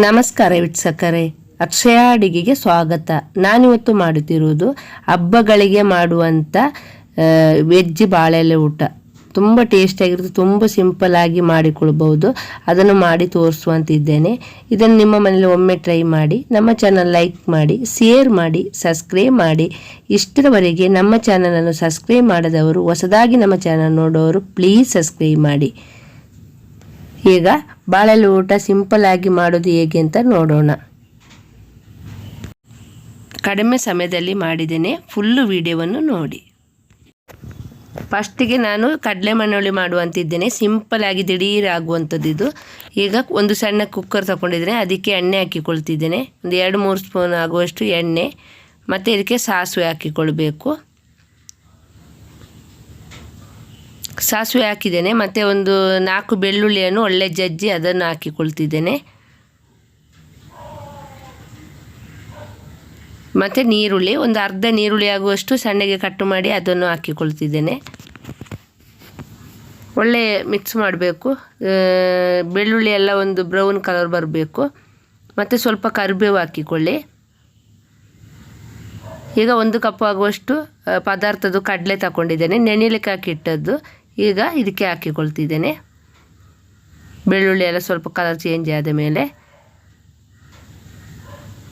ನಮಸ್ಕಾರ ವಿಟ್ಸಕರೆ ಅಕ್ಷಯ ಅಡಿಗೆಗೆ ಸ್ವಾಗತ. ನಾನಿವತ್ತು ಮಾಡುತ್ತಿರುವುದು ಹಬ್ಬಗಳಿಗೆ ಮಾಡುವಂಥ ವೆಜ್ ಬಾಳೆಲೆ ಊಟ. ತುಂಬ ಟೇಸ್ಟಿಯಾಗಿರುತ್ತೆ, ತುಂಬ ಸಿಂಪಲ್ ಆಗಿ ಮಾಡಿಕೊಳ್ಬಹುದು. ಅದನ್ನು ಮಾಡಿ ತೋರಿಸುವಂತಿದ್ದೇನೆ. ಇದನ್ನು ನಿಮ್ಮ ಮನೇಲಿ ಒಮ್ಮೆ ಟ್ರೈ ಮಾಡಿ, ನಮ್ಮ ಚಾನಲ್ ಲೈಕ್ ಮಾಡಿ, ಶೇರ್ ಮಾಡಿ, ಸಬ್ಸ್ಕ್ರೈಬ್ ಮಾಡಿ. ಇಷ್ಟರವರೆಗೆ ನಮ್ಮ ಚಾನಲನ್ನು ಸಬ್ಸ್ಕ್ರೈಬ್ ಮಾಡದವರು, ಹೊಸದಾಗಿ ನಮ್ಮ ಚಾನಲ್ ನೋಡೋರು, ಪ್ಲೀಸ್ ಸಬ್ಸ್ಕ್ರೈಬ್ ಮಾಡಿ. ಈಗ ಬಾಳೆಲೆ ಊಟ ಸಿಂಪಲ್ ಆಗಿ ಮಾಡೋದು ಹೇಗೆ ಅಂತ ನೋಡೋಣ. ಕಡಿಮೆ ಸಮಯದಲ್ಲಿ ಮಾಡಿದ್ದೇನೆ ಫುಲ್ಲು ವಿಡಿಯೋವನ್ನು ನೋಡಿ. ಫಸ್ಟಿಗೆ ನಾನು ಕಡಲೆ ಮಣ್ಣೊಳ್ಳಿ ಮಾಡುವಂತಿದ್ದೇನೆ, ಸಿಂಪಲ್ ಆಗಿ ಇದು. ಈಗ ಒಂದು ಸಣ್ಣ ಕುಕ್ಕರ್ ತಗೊಂಡಿದ್ದೇನೆ, ಅದಕ್ಕೆ ಎಣ್ಣೆ ಹಾಕಿಕೊಳ್ತಿದ್ದೇನೆ. ಒಂದು ಎರಡು ಮೂರು ಸ್ಪೂನ್ ಆಗುವಷ್ಟು ಎಣ್ಣೆ, ಮತ್ತು ಇದಕ್ಕೆ ಸಾಸಿವೆ ಹಾಕಿಕೊಳ್ಬೇಕು. ಸಾಸಿವೆ ಹಾಕಿದ್ದೇನೆ, ಮತ್ತು ಒಂದು ನಾಲ್ಕು ಬೆಳ್ಳುಳ್ಳಿಯನ್ನು ಒಳ್ಳೆ ಜಜ್ಜಿ ಅದನ್ನು ಹಾಕಿಕೊಳ್ತಿದ್ದೇನೆ. ಮತ್ತು ನೀರುಳ್ಳಿ, ಒಂದು ಅರ್ಧ ನೀರುಳ್ಳಿ ಆಗುವಷ್ಟು ಸಣ್ಣಗೆ ಕಟ್ಟು ಮಾಡಿ ಅದನ್ನು ಹಾಕಿಕೊಳ್ತಿದ್ದೇನೆ. ಒಳ್ಳೆ ಮಿಕ್ಸ್ ಮಾಡಬೇಕು. ಬೆಳ್ಳುಳ್ಳಿ ಎಲ್ಲ ಒಂದು ಬ್ರೌನ್ ಕಲರ್ ಬರಬೇಕು. ಮತ್ತು ಸ್ವಲ್ಪ ಕರಿಬೇವು ಹಾಕಿಕೊಳ್ಳಿ. ಈಗ ಒಂದು ಕಪ್ ಆಗುವಷ್ಟು ಪದಾರ್ಥದ್ದು ಕಡಲೆ ತಗೊಂಡಿದ್ದೇನೆ ನೆನೆಲಿಕ್ಕೆ ಹಾಕಿಟ್ಟದ್ದು ಈಗ ಇದಕ್ಕೆ ಹಾಕಿಕೊಳ್ತಿದ್ದೇನೆ. ಬೆಳ್ಳುಳ್ಳಿ ಎಲ್ಲ ಸ್ವಲ್ಪ ಕಲರ್ ಚೇಂಜ್ ಆದ ಮೇಲೆ.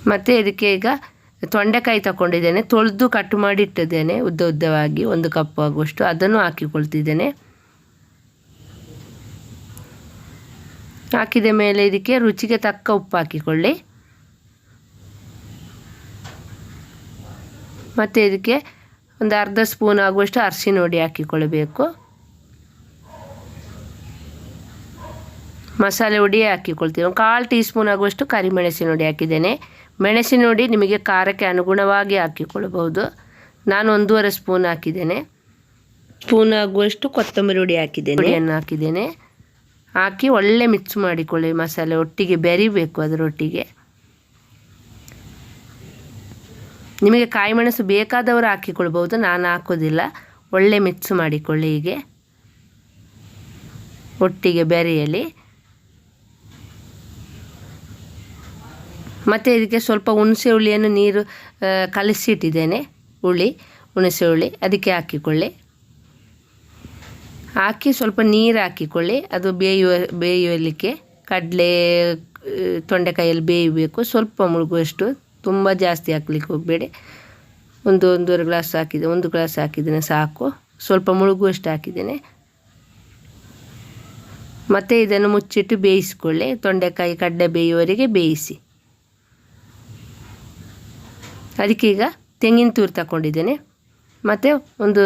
ಮತ್ತು ಇದಕ್ಕೆ ಈಗ ತೊಂಡೆಕಾಯಿ ತಗೊಂಡಿದ್ದೇನೆ ತೊಳೆದು ಕಟ್ ಮಾಡಿ ಇಟ್ಟಿದ್ದೇನೆ. ಉದ್ದ ಉದ್ದವಾಗಿ ಒಂದು ಕಪ್ ಆಗುವಷ್ಟು ಅದನ್ನು ಹಾಕಿಕೊಳ್ತಿದ್ದೇನೆ. ಹಾಕಿದ ಮೇಲೆ ಇದಕ್ಕೆ ರುಚಿಗೆ ತಕ್ಕ ಉಪ್ಪು ಹಾಕಿಕೊಳ್ಳಿ. ಮತ್ತು ಇದಕ್ಕೆ ಒಂದು ಅರ್ಧ ಸ್ಪೂನ್ ಆಗುವಷ್ಟು ಅರಿಶಿನ ಹುಡಿ ಹಾಕಿಕೊಳ್ಳಬೇಕು ಮಸಾಲೆ ಹುಡಿ ಹಾಕಿಕೊಳ್ತೀನಿ. ಒಂದು ಕಾಲು ಟೀ ಸ್ಪೂನ್ ಆಗುವಷ್ಟು ಕರಿಮೆಣಸಿನ ಹುಡಿ ಹಾಕಿದ್ದೇನೆ. ಮೆಣಸಿನ ಹುಡಿ ನಿಮಗೆ ಖಾರಕ್ಕೆ ಅನುಗುಣವಾಗಿ ಹಾಕಿಕೊಳ್ಳಬಹುದು ನಾನು ಒಂದೂವರೆ ಸ್ಪೂನ್ ಹಾಕಿದ್ದೇನೆ. ಸ್ಪೂನ್ ಆಗುವಷ್ಟು ಕೊತ್ತಂಬರಿ ಹುಡಿ ಹಾಕಿದ್ದೇನೆ. ಹುಡಿಯನ್ನು ಹಾಕಿದ್ದೇನೆ. ಹಾಕಿ ಒಳ್ಳೆ ಮಿಕ್ಸ್ ಮಾಡಿಕೊಳ್ಳಿ ಮಸಾಲೆ ಒಟ್ಟಿಗೆ ಬೆರಿಬೇಕು ಅದರೊಟ್ಟಿಗೆ. ನಿಮಗೆ ಕಾಯಿ ಮೆಣಸು ಬೇಕಾದವರು ಹಾಕಿಕೊಳ್ಬೋದು ನಾನು ಹಾಕೋದಿಲ್ಲ. ಒಳ್ಳೆ ಮಿಕ್ಸ್ ಮಾಡಿಕೊಳ್ಳಿ ಹೀಗೆ. ಒಟ್ಟಿಗೆ ಬೆರೆಯಲಿ. ಮತ್ತು ಇದಕ್ಕೆ ಸ್ವಲ್ಪ ಹುಣಸೆ ಹುಳಿಯನ್ನು ನೀರು ಕಲಸಿಟ್ಟಿದ್ದೇನೆ. ಹುಳಿ, ಹುಣಸೆ ಹುಳಿ. ಅದಕ್ಕೆ ಹಾಕಿಕೊಳ್ಳಿ. ಹಾಕಿ ಸ್ವಲ್ಪ ನೀರು ಹಾಕಿಕೊಳ್ಳಿ. ಅದು ಬೇಯುವ ಬೇಯಲಿಕ್ಕೆ ಕಡಲೆ ತೊಂಡೆಕಾಯಲ್ಲಿ ಬೇಯಬೇಕು. ಸ್ವಲ್ಪ ಮುಳುಗುವಷ್ಟು. ತುಂಬ ಜಾಸ್ತಿ ಹಾಕ್ಲಿಕ್ಕೆ ಹೋಗಬೇಡಿ. ಒಂದು, ಒಂದೂವರೆ ಗ್ಲಾಸ್ ಹಾಕಿದೆ, ಒಂದು ಗ್ಲಾಸ್ ಹಾಕಿದ್ದೇನೆ ಸಾಕು. ಸ್ವಲ್ಪ ಮುಳುಗುವಷ್ಟು ಹಾಕಿದ್ದೇನೆ. ಮತ್ತು ಇದನ್ನು ಮುಚ್ಚಿಟ್ಟು ಬೇಯಿಸಿಕೊಳ್ಳಿ. ತೊಂಡೆಕಾಯಿ ಕಡ್ಡೆ ಬೇಯುವವರೆಗೆ ಬೇಯಿಸಿ. ಅದಕ್ಕೆ ಈಗ ತೆಂಗಿನ ತೂರು ತಗೊಂಡಿದ್ದೇನೆ ಮತ್ತು ಒಂದು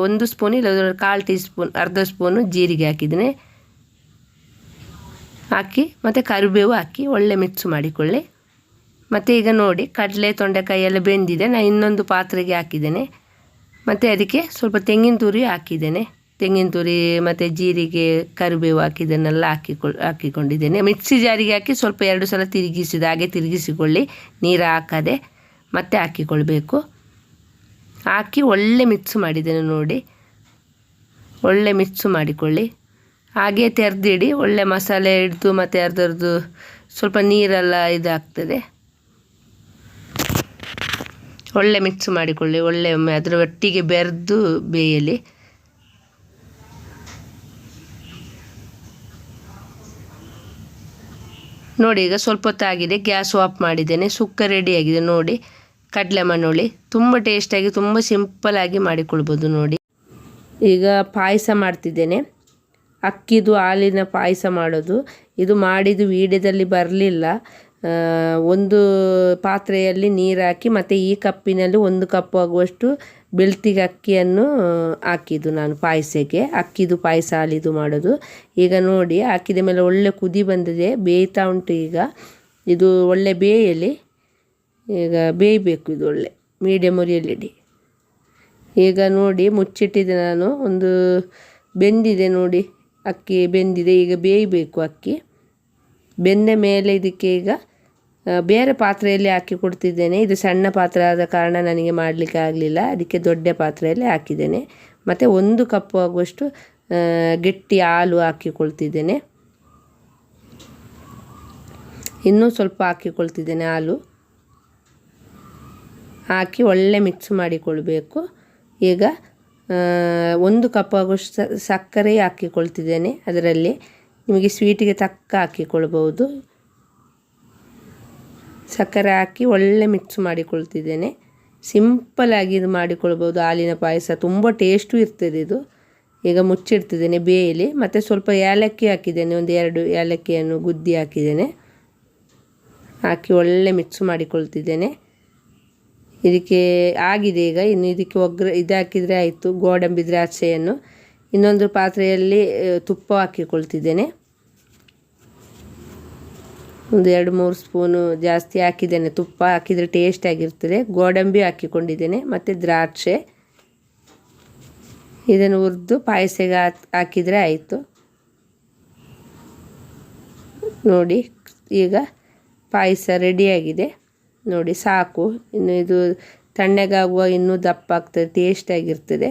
ಒಂದು ಸ್ಪೂನ್ ಇಲ್ಲ ಕಾಲು ಟೀ ಸ್ಪೂನ್ ಅರ್ಧ ಸ್ಪೂನು ಜೀರಿಗೆ ಹಾಕಿದ್ದೇನೆ. ಹಾಕಿ, ಮತ್ತು ಕರಿಬೇವು ಹಾಕಿ ಒಳ್ಳೆ ಮಿಕ್ಸ್ ಮಾಡಿಕೊಳ್ಳಿ. ಮತ್ತು ಈಗ ನೋಡಿ, ಕಡಲೆ ತೊಂಡೆಕಾಯಿ ಎಲ್ಲ ಬೆಂದಿದೆ. ನಾನು ಇನ್ನೊಂದು ಪಾತ್ರೆಗೆ ಹಾಕಿದ್ದೇನೆ. ಮತ್ತು ಅದಕ್ಕೆ ಸ್ವಲ್ಪ ತೆಂಗಿನ ತುರಿ ಹಾಕಿದ್ದೇನೆ. ತೆಂಗಿನ ತುರಿ, ಮತ್ತು ಜೀರಿಗೆ, ಕರಿಬೇವು ಹಾಕಿದ್ದನ್ನೆಲ್ಲ ಹಾಕಿಕೊಳ್, ಹಾಕಿಕೊಂಡಿದ್ದೇನೆ. ಮಿಕ್ಸಿ ಜಾರಿಗೆ ಹಾಕಿ ಸ್ವಲ್ಪ ಎರಡು ಸಲ ತಿರುಗಿಸಿದ ಹಾಗೆ ತಿರುಗಿಸಿಕೊಳ್ಳಿ. ನೀರು ಹಾಕದೆ. ಮತ್ತೆ ಹಾಕಿಕೊಳ್ಬೇಕು. ಹಾಕಿ ಒಳ್ಳೆ ಮಿಕ್ಸ್ ಮಾಡಿದ್ದೇನೆ ನೋಡಿ. ಒಳ್ಳೆ ಮಿಕ್ಸ್ ಮಾಡಿಕೊಳ್ಳಿ. ಹಾಗೆ ತೆರೆದಿಡಿ. ಒಳ್ಳೆ ಮಸಾಲೆ ಹಿಡಿದು ಮತ್ತು ಅರ್ಧರ್ದು ಸ್ವಲ್ಪ ನೀರೆಲ್ಲ ಇದಾಗ್ತದೆ. ಒಳ್ಳೆ ಮಿಕ್ಸ್ ಮಾಡಿಕೊಳ್ಳಿ. ಒಳ್ಳೆ ಅದರ ಒಟ್ಟಿಗೆ ಬೆರೆದು ಬೇಯಲಿ. ನೋಡಿ ಈಗ ಸ್ವಲ್ಪ ಹೊತ್ತಾಗಿದೆ. ಗ್ಯಾಸ್ ಆಫ್ ಮಾಡಿದ್ದೇನೆ. ಸುಕ್ಕ ರೆಡಿಯಾಗಿದೆ ನೋಡಿ. ಕಡಲೆ ಮಣ್ಣುಳ್ಳಿ ತುಂಬ ಟೇಸ್ಟಾಗಿ, ತುಂಬ ಸಿಂಪಲಾಗಿ ಮಾಡಿಕೊಳ್ಬೋದು ನೋಡಿ. ಈಗ ಪಾಯಸ ಮಾಡ್ತಿದ್ದೇನೆ. ಅಕ್ಕಿದು ಹಾಲಿನ ಪಾಯಸ ಮಾಡೋದು. ಇದು ಮಾಡಿದ್ದು ವೀಡ್ಯದಲ್ಲಿ ಬರಲಿಲ್ಲ. ಒಂದು ಪಾತ್ರೆಯಲ್ಲಿ ನೀರು ಹಾಕಿ ಮತ್ತು ಈ ಕಪ್ಪಿನಲ್ಲಿ ಒಂದು ಕಪ್ ಆಗುವಷ್ಟು ಬೆಳ್ತಿಗೆ ಅಕ್ಕಿಯನ್ನು ಹಾಕಿದ್ದು ನಾನು ಪಾಯಸಕ್ಕೆ. ಅಕ್ಕಿದು ಪಾಯಸ, ಹಾಲಿದು ಮಾಡೋದು. ಈಗ ನೋಡಿ, ಹಾಕಿದ ಮೇಲೆ ಒಳ್ಳೆ ಕುದಿ ಬಂದಿದೆ. ಬೇಯ್ತಾ ಉಂಟು ಈಗ. ಇದು ಒಳ್ಳೆ ಬೇಯಲಿ ಈಗ ಬೇಯಬೇಕು ಇದು ಒಳ್ಳೆ ಮೀಡಿಯಮ್ ಉರಿಯಲ್ಲಿಡಿ. ಈಗ ನೋಡಿ ಮುಚ್ಚಿಟ್ಟಿದೆ ನಾನು, ಒಂದು ಬೆಂದಿದೆ ನೋಡಿ, ಅಕ್ಕಿ ಬೆಂದಿದೆ, ಈಗ ಬೇಯಬೇಕು ಅಕ್ಕಿ. ಬೆಂದ ಮೇಲೆ ಇದಕ್ಕೆ ಈಗ ಬೇರೆ ಪಾತ್ರೆಯಲ್ಲಿ ಹಾಕಿ ಕೊಡ್ತಿದ್ದೇನೆ. ಇದು ಸಣ್ಣ ಪಾತ್ರೆ ಆದ ಕಾರಣ ನನಗೆ ಮಾಡಲಿಕ್ಕೆ ಆಗಲಿಲ್ಲ. ಅದಕ್ಕೆ ದೊಡ್ಡ ಪಾತ್ರೆಯಲ್ಲಿ ಹಾಕಿದ್ದೇನೆ. ಮತ್ತು ಒಂದು ಕಪ್ಪು ಆಗುವಷ್ಟು ಗಟ್ಟಿ ಹಾಲು ಹಾಕಿಕೊಳ್ತಿದ್ದೇನೆ. ಇನ್ನೂ ಸ್ವಲ್ಪ ಹಾಕಿಕೊಳ್ತಿದ್ದೇನೆ ಹಾಲು. ಹಾಕಿ ಒಳ್ಳೆ ಮಿಕ್ಸ್ ಮಾಡಿಕೊಳ್ಬೇಕು. ಈಗ ಒಂದು ಕಪ್ ಆಗುವಷ್ಟು ಸಕ್ಕರೆ ಹಾಕಿಕೊಳ್ತಿದ್ದೇನೆ ಅದರಲ್ಲಿ. ನಿಮಗೆ ಸ್ವೀಟಿಗೆ ತಕ್ಕ ಹಾಕಿಕೊಳ್ಬೋದು ಸಕ್ಕರೆ ಹಾಕಿ ಒಳ್ಳೆ ಮಿಕ್ಸ್ ಮಾಡಿಕೊಳ್ತಿದ್ದೇನೆ. ಸಿಂಪಲಾಗಿ ಇದು ಮಾಡಿಕೊಳ್ಬೋದು ಹಾಲಿನ ಪಾಯಸ ತುಂಬ ಟೇಸ್ಟು ಇರ್ತದೆ ಇದು. ಈಗ ಮುಚ್ಚಿಡ್ತಿದ್ದೇನೆ ಬೇಯಲಿ ಮತ್ತು ಸ್ವಲ್ಪ ಏಲಕ್ಕಿ ಹಾಕಿದ್ದೇನೆ. ಒಂದು ಎರಡು ಏಲಕ್ಕಿಯನ್ನು ಗುದ್ದಿ ಹಾಕಿದ್ದೇನೆ. ಹಾಕಿ ಒಳ್ಳೆ ಮಿಕ್ಸ್ ಮಾಡಿಕೊಳ್ತಿದ್ದೇನೆ. ಇದಕ್ಕೆ ಆಗಿದೆ ಈಗ. ಇನ್ನು ಇದಕ್ಕೆ ಒಗ್ಗರ ಇದು ಹಾಕಿದರೆ ಆಯಿತು, ಗೋಡಂಬಿ ದ್ರಾಕ್ಷೆಯನ್ನು. ಇನ್ನೊಂದು ಪಾತ್ರೆಯಲ್ಲಿ ತುಪ್ಪ ಹಾಕಿಕೊಳ್ತಿದ್ದೇನೆ. ಒಂದು ಎರಡು ಮೂರು ಸ್ಪೂನು ಜಾಸ್ತಿ ಹಾಕಿದ್ದೇನೆ. ತುಪ್ಪ ಹಾಕಿದರೆ ಟೇಸ್ಟ್ ಆಗಿರ್ತದೆ. ಗೋಡಂಬಿ ಹಾಕಿಕೊಂಡಿದ್ದೇನೆ, ಮತ್ತು ದ್ರಾಕ್ಷೆ. ಇದನ್ನು ಹುರಿದು ಪಾಯಸಗೆ ಹಾಕ್- ಹಾಕಿದರೆ ಆಯಿತು. ನೋಡಿ, ಈಗ ಪಾಯಸ ರೆಡಿಯಾಗಿದೆ ನೋಡಿ, ಸಾಕು. ಇನ್ನು ಇದು ತಣ್ಣಗಾಗುವ, ಇನ್ನೂ ದಪ್ಪ ಆಗ್ತದೆ ಟೇಸ್ಟಾಗಿರ್ತದೆ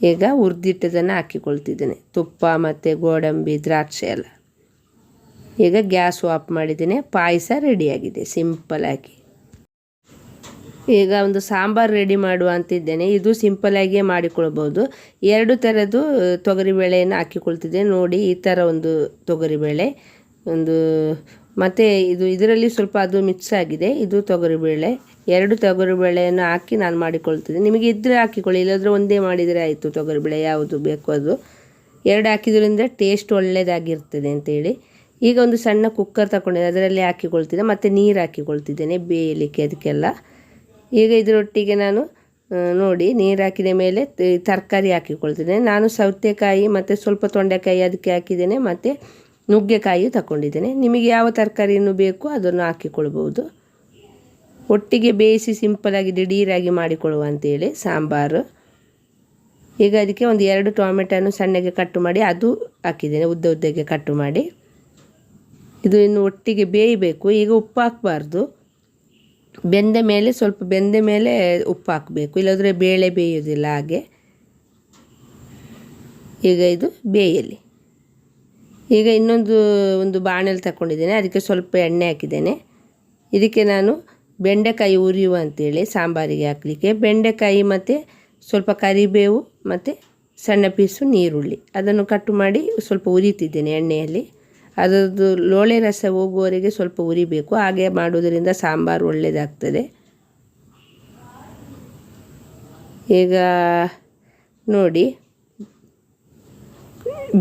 ಈಗ ಹುರಿದಿಟ್ಟದನ್ನು ಹಾಕಿಕೊಳ್ತಿದ್ದೇನೆ. ತುಪ್ಪ ಮತ್ತು ಗೋಡಂಬಿ, ದ್ರಾಕ್ಷಿ ಎಲ್ಲ. ಈಗ ಗ್ಯಾಸ್ ಆಫ್ ಮಾಡಿದ್ದೇನೆ. ಪಾಯಸ ರೆಡಿಯಾಗಿದೆ ಸಿಂಪಲಾಗಿ ಈಗ ಒಂದು ಸಾಂಬಾರು ರೆಡಿ ಮಾಡುವ ಅಂತಿದ್ದೇನೆ. ಇದು ಸಿಂಪಲಾಗಿಯೇ ಮಾಡಿಕೊಳ್ಬೋದು ಎರಡು ಥರದ್ದು ತೊಗರಿಬೇಳೆಯನ್ನು ಹಾಕಿಕೊಳ್ತಿದ್ದೇನೆ. ನೋಡಿ, ಈ ಥರ ಒಂದು ತೊಗರಿಬೇಳೆ, ಒಂದು ಮತ್ತು ಇದು ಇದರಲ್ಲಿ ಸ್ವಲ್ಪ ಅದು ಮಿಕ್ಸ್ ಆಗಿದೆ. ಇದು ತೊಗರಿಬೇಳೆ. ಎರಡು ತೊಗರಿಬೇಳೆಯನ್ನು ಹಾಕಿ ನಾನು ಮಾಡಿಕೊಳ್ತಿದ್ದೆ ನಿಮಗೆ ಇದ್ದರೆ ಹಾಕಿಕೊಳ್ಳಿ, ಇಲ್ಲಾಂದರೆ ಒಂದೇ ಮಾಡಿದರೆ ಆಯಿತು ತೊಗರಿಬೇಳೆ, ಯಾವುದು ಬೇಕು ಅದು. ಎರಡು ಹಾಕಿದ್ರಿಂದ ಟೇಸ್ಟ್ ಒಳ್ಳೆಯದಾಗಿರ್ತದೆ ಅಂತೇಳಿ. ಈಗ ಒಂದು ಸಣ್ಣ ಕುಕ್ಕರ್ ತಗೊಂಡಿದ್ದೆ, ಅದರಲ್ಲಿ ಹಾಕಿಕೊಳ್ತಿದ್ದೆ. ಮತ್ತು ನೀರು ಹಾಕಿಕೊಳ್ತಿದ್ದೇನೆ ಬೇಯಲಿಕ್ಕೆ ಅದಕ್ಕೆಲ್ಲ. ಈಗ ಇದರೊಟ್ಟಿಗೆ ನಾನು ನೋಡಿ, ನೀರು ಹಾಕಿದ ಮೇಲೆ ತರಕಾರಿ ಹಾಕಿಕೊಳ್ತಿದ್ದೇನೆ. ನಾನು ಸೌತೆಕಾಯಿ ಮತ್ತು ಸ್ವಲ್ಪ ತೊಂಡೆಕಾಯಿ ಅದಕ್ಕೆ ಹಾಕಿದ್ದೇನೆ. ಮತ್ತು ನುಗ್ಗೆಕಾಯಿ ತಗೊಂಡಿದ್ದೇನೆ ನಿಮಗೆ ಯಾವ ತರಕಾರಿಯನ್ನು ಬೇಕು ಅದನ್ನು ಹಾಕಿಕೊಳ್ಬೋದು ಒಟ್ಟಿಗೆ ಬೇಯಿಸಿ ಸಿಂಪಲಾಗಿ ದಿಢೀರಾಗಿ ಮಾಡಿಕೊಳ್ಳುವ ಅಂತೇಳಿ ಸಾಂಬಾರು. ಈಗ ಅದಕ್ಕೆ ಒಂದು ಎರಡು ಟೊಮೆಟೊನು ಸಣ್ಣಗೆ ಕಟ್ಟು ಮಾಡಿ, ಅದು ಹಾಕಿದ್ದೇನೆ, ಉದ್ದ ಉದ್ದಗೆ ಕಟ್ಟು ಮಾಡಿ. ಇದು ಇನ್ನು ಒಟ್ಟಿಗೆ ಬೇಯಬೇಕು. ಈಗ ಉಪ್ಪು ಹಾಕಬಾರ್ದು. ಬೆಂದ ಮೇಲೆ, ಸ್ವಲ್ಪ ಬೆಂದ ಮೇಲೆ ಉಪ್ಪು ಹಾಕಬೇಕು. ಇಲ್ಲದ್ರೆ ಬೇಳೆ ಬೇಯೋದಿಲ್ಲ ಹಾಗೆ. ಈಗ ಇದು ಬೇಯಲಿ ಈಗ ಇನ್ನೊಂದು ಒಂದು ಬಾಣಲೆ ತಗೊಂಡಿದ್ದೇನೆ ಅದಕ್ಕೆ ಸ್ವಲ್ಪ ಎಣ್ಣೆ ಹಾಕಿದ್ದೇನೆ. ಇದಕ್ಕೆ ನಾನು ಬೆಂಡೆಕಾಯಿ ಉರಿಯುವ ಅಂತೇಳಿ ಸಾಂಬಾರಿಗೆ ಹಾಕಲಿಕ್ಕೆ. ಬೆಂಡೆಕಾಯಿ ಮತ್ತು ಸ್ವಲ್ಪ ಕರಿಬೇವು ಮತ್ತು ಸಣ್ಣ ಪೀಸು ನೀರುಳ್ಳಿ. ಅದನ್ನು ಕಟ್ಟು ಮಾಡಿ ಸ್ವಲ್ಪ ಉರಿತಿದ್ದೇನೆ ಎಣ್ಣೆಯಲ್ಲಿ. ಅದರದ್ದು ಲೋಳೆ ರಸ ಹೋಗುವವರೆಗೆ ಸ್ವಲ್ಪ ಉರಿಬೇಕು. ಹಾಗೆ ಮಾಡೋದರಿಂದ ಸಾಂಬಾರು ಒಳ್ಳೆಯದಾಗ್ತದೆ ಈಗ ನೋಡಿ,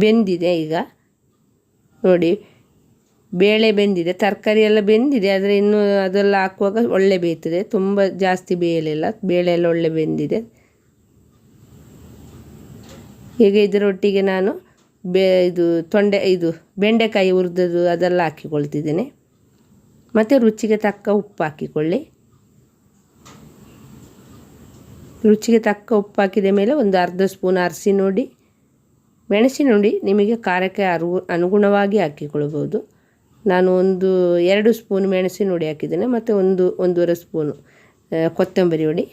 ಬೆಂದಿದೆ ಈಗ. ನೋಡಿ, ಬೇಳೆ ಬೆಂದಿದೆ, ತರಕಾರಿ ಎಲ್ಲ ಬೆಂದಿದೆ, ಆದರೆ ಇನ್ನು ಅದೆಲ್ಲ ಹಾಕುವಾಗ ಒಳ್ಳೆ ಬೇಯ್ತದೆ, ತುಂಬ ಜಾಸ್ತಿ ಬೇಯಲಿಲ್ಲ ಬೇಳೆ ಎಲ್ಲ ಒಳ್ಳೆ ಬೆಂದಿದೆ. ಈಗ ಇದರೊಟ್ಟಿಗೆ ನಾನು ಬೇ, ಇದು ತೊಂಡೆ, ಇದು ಬೆಂಡೆಕಾಯಿ ಹುರಿದದು ಅದೆಲ್ಲ ಹಾಕಿಕೊಳ್ತಿದ್ದೇನೆ. ಮತ್ತು ರುಚಿಗೆ ತಕ್ಕ ಉಪ್ಪು ಹಾಕಿಕೊಳ್ಳಿ. ರುಚಿಗೆ ತಕ್ಕ ಉಪ್ಪು ಹಾಕಿದ ಮೇಲೆ ಒಂದು ಅರ್ಧ ಸ್ಪೂನ್ ಅರಿಸಿ ನೋಡಿ. ಮೆಣಸಿನ ಹುಡಿ ನಿಮಗೆ ಖಾರಕ್ಕೆ ಅರು, ಅನುಗುಣವಾಗಿ ಹಾಕಿಕೊಳ್ಬೋದು ನಾನು ಒಂದು ಎರಡು ಸ್ಪೂನ್ ಮೆಣಸಿನ ಹುಡಿ ಹಾಕಿದ್ದೇನೆ, ಮತ್ತು ಒಂದು, ಒಂದೂವರೆ ಸ್ಪೂನು ಕೊತ್ತಂಬರಿ ಹುಡಿ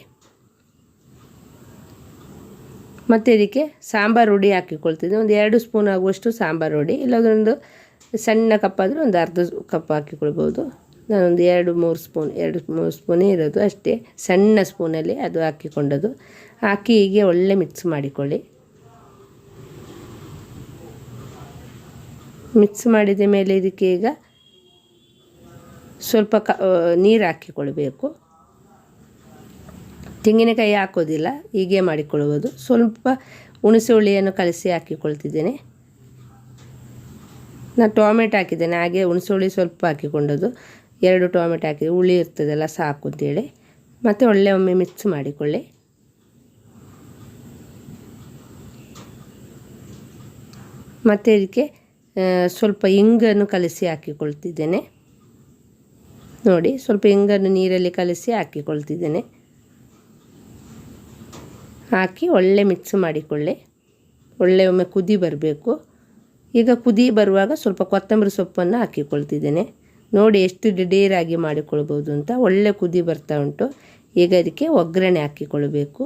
ಮತ್ತು ಇದಕ್ಕೆ ಸಾಂಬಾರು ಹುಡಿ ಹಾಕಿಕೊಳ್ತಿದ್ದೆ. ಒಂದು ಎರಡು ಸ್ಪೂನ್ ಆಗುವಷ್ಟು ಸಾಂಬಾರು ಹುಡಿ ಇಲ್ಲಾಂದ್ರೆ ಒಂದು ಸಣ್ಣ ಕಪ್ ಆದರೆ ಒಂದು ಅರ್ಧ ಕಪ್ ಹಾಕಿಕೊಳ್ಬೋದು ನಾನೊಂದು ಎರಡು, ಮೂರು ಸ್ಪೂನ್, ಎರಡು, ಮೂರು ಸ್ಪೂನೇ ಇರೋದು ಅಷ್ಟೇ. ಸಣ್ಣ ಸ್ಪೂನಲ್ಲಿ ಅದು ಹಾಕಿಕೊಂಡದು ಹಾಕಿ ಹೀಗೆ ಒಳ್ಳೆ ಮಿಕ್ಸ್ ಮಾಡಿಕೊಳ್ಳಿ. ಮಿಕ್ಸ್ ಮಾಡಿದ ಮೇಲೆ ಇದಕ್ಕೆ ಈಗ ಸ್ವಲ್ಪ ಕ ನೀರು ಹಾಕಿಕೊಳ್ಬೇಕು. ತೆಂಗಿನಕಾಯಿ ಹಾಕೋದಿಲ್ಲ, ಹೀಗೆ ಮಾಡಿಕೊಳ್ಳುವುದು. ಸ್ವಲ್ಪ ಹುಣಸೆ ಹುಳಿಯನ್ನು ಕಲಸಿ ಹಾಕಿಕೊಳ್ತಿದ್ದೇನೆ. ನಾನು ಟೊಮೆಟೊ ಹಾಕಿದ್ದೇನೆ, ಹಾಗೆ ಹುಣಸೆ ಹುಳಿ ಸ್ವಲ್ಪ ಹಾಕಿಕೊಂಡದ್ದು. ಎರಡು ಟೊಮೆಟೊ ಹಾಕಿ ಹುಳಿ ಇರ್ತದಲ್ಲ, ಸಾಕು ಅಂತೇಳಿ. ಮತ್ತು ಒಳ್ಳೆ ಒಮ್ಮೆ ಮಿಕ್ಸ್ ಮಾಡಿಕೊಳ್ಳಿ. ಮತ್ತು ಇದಕ್ಕೆ ಸ್ವಲ್ಪ ಇಂಗನ್ನು ಕಲಸಿ ಹಾಕಿಕೊಳ್ತಿದ್ದೇನೆ. ನೋಡಿ, ಸ್ವಲ್ಪ ಇಂಗನ್ನು ನೀರಲ್ಲಿ ಕಲಸಿ ಹಾಕಿಕೊಳ್ತಿದ್ದೇನೆ. ಹಾಕಿ ಒಳ್ಳೆ ಮಿಕ್ಸ್ ಮಾಡಿಕೊಳ್ಳಿ. ಒಳ್ಳೆ ಒಮ್ಮೆ ಕುದಿ ಬರಬೇಕು. ಈಗ ಕುದಿ ಬರುವಾಗ ಸ್ವಲ್ಪ ಕೊತ್ತಂಬರಿ ಸೊಪ್ಪನ್ನು ಹಾಕಿಕೊಳ್ತಿದ್ದೇನೆ. ನೋಡಿ, ಎಷ್ಟು ದಿಢೀರಾಗಿ ಮಾಡಿಕೊಳ್ಬೋದು ಅಂತ ಒಳ್ಳೆ ಕುದಿ ಬರ್ತಾ ಉಂಟು. ಈಗ ಅದಕ್ಕೆ ಒಗ್ಗರಣೆ ಹಾಕಿಕೊಳ್ಬೇಕು.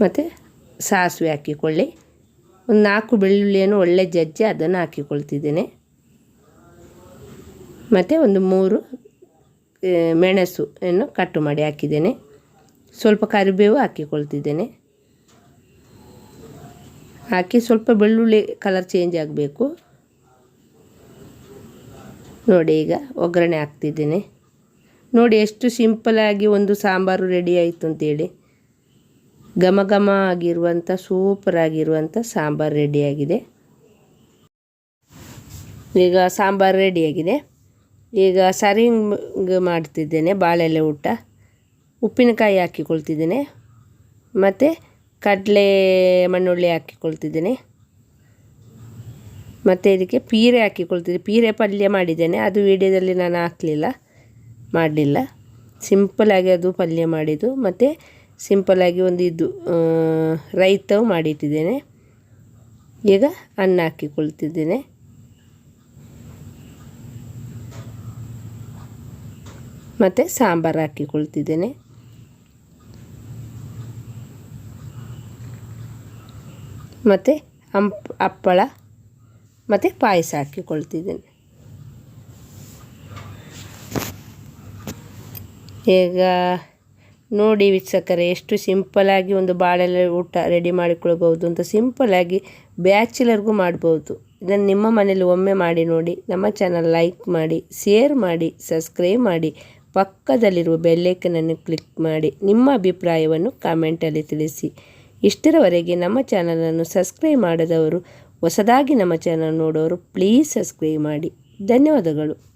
ಮತ್ತು ಸಾಸಿವೆ ಹಾಕಿಕೊಳ್ಳಿ. ಒಂದು ನಾಲ್ಕು ಬೆಳ್ಳುಳ್ಳಿಯನ್ನು ಒಳ್ಳೆ ಜಜ್ಜಿ ಅದನ್ನು ಹಾಕಿಕೊಳ್ತಿದ್ದೇನೆ. ಮತ್ತು ಒಂದು ಮೂರು ಮೆಣಸು ಅನ್ನು ಕಟ್ಟು ಮಾಡಿ ಹಾಕಿದ್ದೇನೆ. ಸ್ವಲ್ಪ ಕರಿಬೇವು ಹಾಕಿಕೊಳ್ತಿದ್ದೇನೆ. ಹಾಕಿ ಸ್ವಲ್ಪ ಬೆಳ್ಳುಳ್ಳಿ ಕಲರ್ ಚೇಂಜ್ ಆಗಬೇಕು. ನೋಡಿ ಈಗ ಒಗ್ಗರಣೆ ಹಾಕ್ತಿದ್ದೇನೆ. ನೋಡಿ ಎಷ್ಟು ಸಿಂಪಲಾಗಿ ಒಂದು ಸಾಂಬಾರು ರೆಡಿ ಆಯಿತು ಅಂತೇಳಿ. ಘಮ ಘಮ ಆಗಿರುವಂಥ ಸೂಪರ್ ಆಗಿರುವಂಥ ಸಾಂಬಾರು ರೆಡಿಯಾಗಿದೆ. ಈಗ ಸಾಂಬಾರು ರೆಡಿಯಾಗಿದೆ. ಈಗ ಸರಿಂಗ್ ಮಾಡ್ತಿದ್ದೇನೆ, ಬಾಳೆಲೆ ಊಟ. ಉಪ್ಪಿನಕಾಯಿ ಹಾಕಿಕೊಳ್ತಿದ್ದೇನೆ. ಮತ್ತು ಕಡಲೆ ಮಣ್ಣುಳ್ಳಿ ಹಾಕಿಕೊಳ್ತಿದ್ದೇನೆ. ಮತ್ತು ಇದಕ್ಕೆ ಪೀರೆ ಹಾಕಿಕೊಳ್ತಿದ್ದೆ. ಪೀರೆ ಪಲ್ಯ ಮಾಡಿದ್ದೇನೆ. ಅದು ವಿಡಿಯೋದಲ್ಲಿ ನಾನು ಹಾಕಲಿಲ್ಲ, ಮಾಡಲಿಲ್ಲ. ಸಿಂಪಲಾಗಿ ಅದು ಪಲ್ಯ ಮಾಡಿದ್ದು. ಮತ್ತು ಸಿಂಪಲಾಗಿ ಒಂದು ಇದು ರೈತವು ಮಾಡಿಟ್ಟಿದ್ದೇನೆ. ಈಗ ಅನ್ನ ಹಾಕಿಕೊಳ್ತಿದ್ದೇನೆ. ಮತ್ತು ಸಾಂಬಾರು ಹಾಕಿಕೊಳ್ತಿದ್ದೇನೆ. ಮತ್ತು ಅಂಪ್ ಹಪ್ಪಳ, ಮತ್ತು ಪಾಯಸ ಹಾಕಿಕೊಳ್ತಿದ್ದೇನೆ. ಈಗ ನೋಡಿ ವೀಕ್ಷಕರೇ, ಎಷ್ಟು ಸಿಂಪಲಾಗಿ ಒಂದು ಬಾಳೆಲೆ ಊಟ ರೆಡಿ ಮಾಡಿಕೊಳ್ಬೋದು ಅಂತ ಸಿಂಪಲಾಗಿ ಬ್ಯಾಚುಲರ್ಗೂ ಮಾಡ್ಬೋದು ಇದನ್ನು ನಿಮ್ಮ ಮನೇಲಿ ಒಮ್ಮೆ ಮಾಡಿ ನೋಡಿ, ನಮ್ಮ ಚಾನಲ್ ಲೈಕ್ ಮಾಡಿ ಶೇರ್ ಮಾಡಿ ಸಬ್ಸ್ಕ್ರೈಬ್ ಮಾಡಿ, ಪಕ್ಕದಲ್ಲಿರುವ ಬೆಲ್ಲೈಕನನ್ನು ಕ್ಲಿಕ್ ಮಾಡಿ, ನಿಮ್ಮ ಅಭಿಪ್ರಾಯವನ್ನು ಕಾಮೆಂಟಲ್ಲಿ ತಿಳಿಸಿ. ಇಷ್ಟರವರೆಗೆ ನಮ್ಮ ಚಾನಲನ್ನು ಸಬ್ಸ್ಕ್ರೈಬ್ ಮಾಡದವರು, ಹೊಸದಾಗಿ ನಮ್ಮ ಚಾನಲ್ ನೋಡೋರು ಪ್ಲೀಸ್ ಸಬ್ಸ್ಕ್ರೈಬ್ ಮಾಡಿ. ಧನ್ಯವಾದಗಳು.